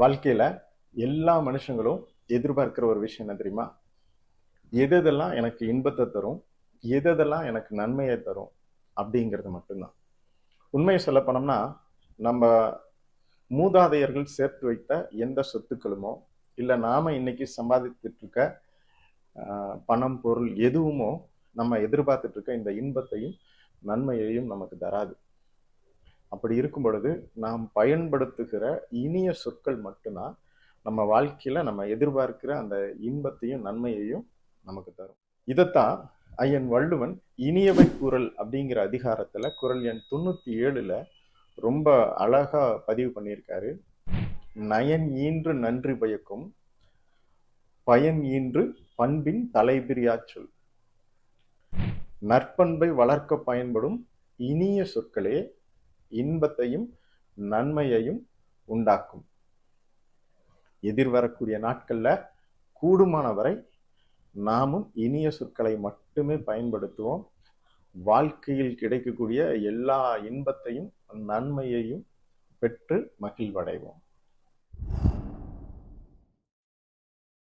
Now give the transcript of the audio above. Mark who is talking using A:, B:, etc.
A: வாழ்க்கையில் எல்லா மனுஷங்களும் எதிர்பார்க்கிற ஒரு விஷயம் என்ன தெரியுமா? எதெல்லாம் எனக்கு இன்பத்தை தரும்? எதெல்லாம் எனக்கு நன்மையை தரும்? அப்படிங்கிறது மட்டும்தான். உண்மையை சொல்ல போனோம்னா நம்ம மூதாதையர்கள் சேர்த்து வைத்த எந்த சொத்துக்களுமோ இல்லை நாம இன்னைக்கு சம்பாதித்துட்டு இருக்க பணம் பொருள் எதுவுமோ நம்ம எதிர்பார்த்துட்டு இருக்க இந்த இன்பத்தையும் நன்மையையும் நமக்கு தராது. அப்படி இருக்கும் பொழுது நாம் பயன்படுத்துகிற இனிய சொற்கள் மட்டும்தான் நம்ம வாழ்க்கையில் நம்ம எதிர்பார்க்கிற அந்த இன்பத்தையும் நன்மையையும் நமக்கு தரும். இதைத்தான் ஐயன் வள்ளுவன் இனியவை குரல் அப்படிங்கிற அதிகாரத்தில் குரல் எண் தொண்ணூற்றி ஏழில் ரொம்ப அழகாக பதிவு பண்ணியிருக்காரு. நயன் ஈன்று நன்றி பயக்கும் பயன் ஈன்று பண்பின் தலைபிரியா சொல். நற்பண்பை வளர்க்க பயன்படும் இனிய சொற்களே இன்பத்தையும் நன்மையையும் உண்டாக்கும். எதிர்வரக்கூடிய நாட்களில் கூடுமான வரை நாமும் இனிய சொற்களை மட்டுமே பயன்படுத்துவோம். வாழ்க்கையில் கிடைக்கக்கூடிய எல்லா இன்பத்தையும் நன்மையையும் பெற்று மகிழ்வடைவோம்.